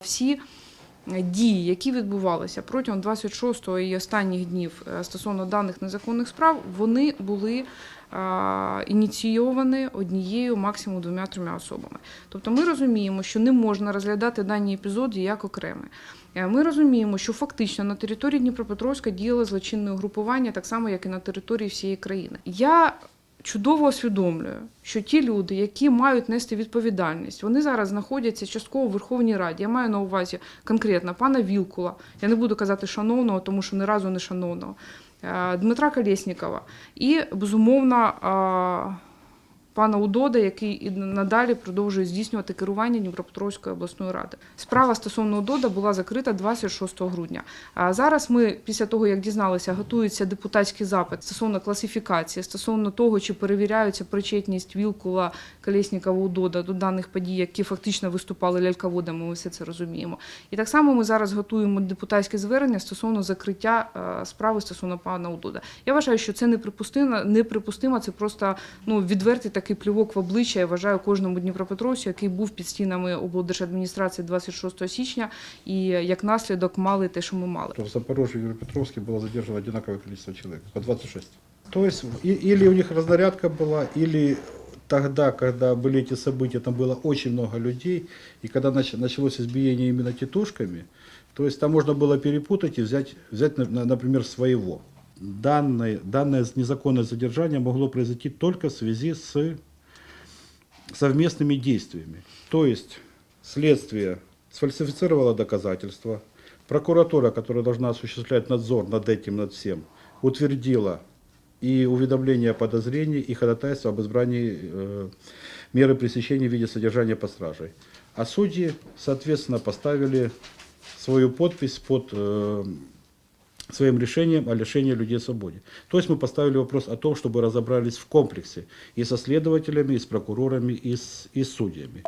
всі дії, які відбувалися протягом 26-го і останніх днів е, стосовно даних незаконних справ, вони були а, ініційовані однією, максимум двома-трьома особами. Тобто ми розуміємо, що не можна розглядати дані епізоди як окремі. Е, Ми розуміємо, що фактично на території Дніпропетровська діяло злочинне угрупування, так само, як і на території всієї країни. Я чудово усвідомлюю, що ті люди, які мають нести відповідальність, вони зараз знаходяться частково в Верховній Раді. Я маю на увазі конкретно пана Вілкула. Я не буду казати шановного, тому що ні разу не шановного. е, Дмитра Колєснікова і, безумовно, е, пана Удода, який і надалі продовжує здійснювати керування Дніпропетровської обласної ради. Справа стосовно Удода була закрита 26 грудня. А зараз ми, після того як дізналися, готується депутатський запит стосовно класифікації, стосовно того, чи перевіряються причетність Вілкула, Колєснікова, Удода до даних подій, які фактично виступали ляльководами. Ми все це розуміємо. І так само ми зараз готуємо депутатське звернення стосовно закриття е, справи стосовно пана Удода. Я вважаю, що це неприпустимо, неприпустимо. Це просто ну відвертий такий плювок в обличчя. Я вважаю кожному Дніпропетровцю, який був під стінами облдержадміністрації 26 січня, і як наслідок мали те, що ми мали. В Запорожье и Днепропетровске было задержано одинаковое количество человек, по 26. То есть и- или у них разнарядка была, или тогда, когда были эти события, там было очень много людей, и когда нач- началось избиение именно тетушками, то есть там можно было перепутать и взять, взять на- на- например, своего. Данное, данное незаконное задержание могло произойти только в связи с совместными действиями. То есть следствие сфальсифицировало доказательства, прокуратура, которая должна осуществлять надзор над этим, над всем, утвердила и уведомление о подозрении, и ходатайство об избрании э, меры пресечения в виде содержания под стражей. А судьи, соответственно, поставили свою подпись под э, своим решением о лишении людей свободы. То есть мы поставили вопрос о том, чтобы разобрались в комплексе и со следователями, и с прокурорами, и с, и с судьями.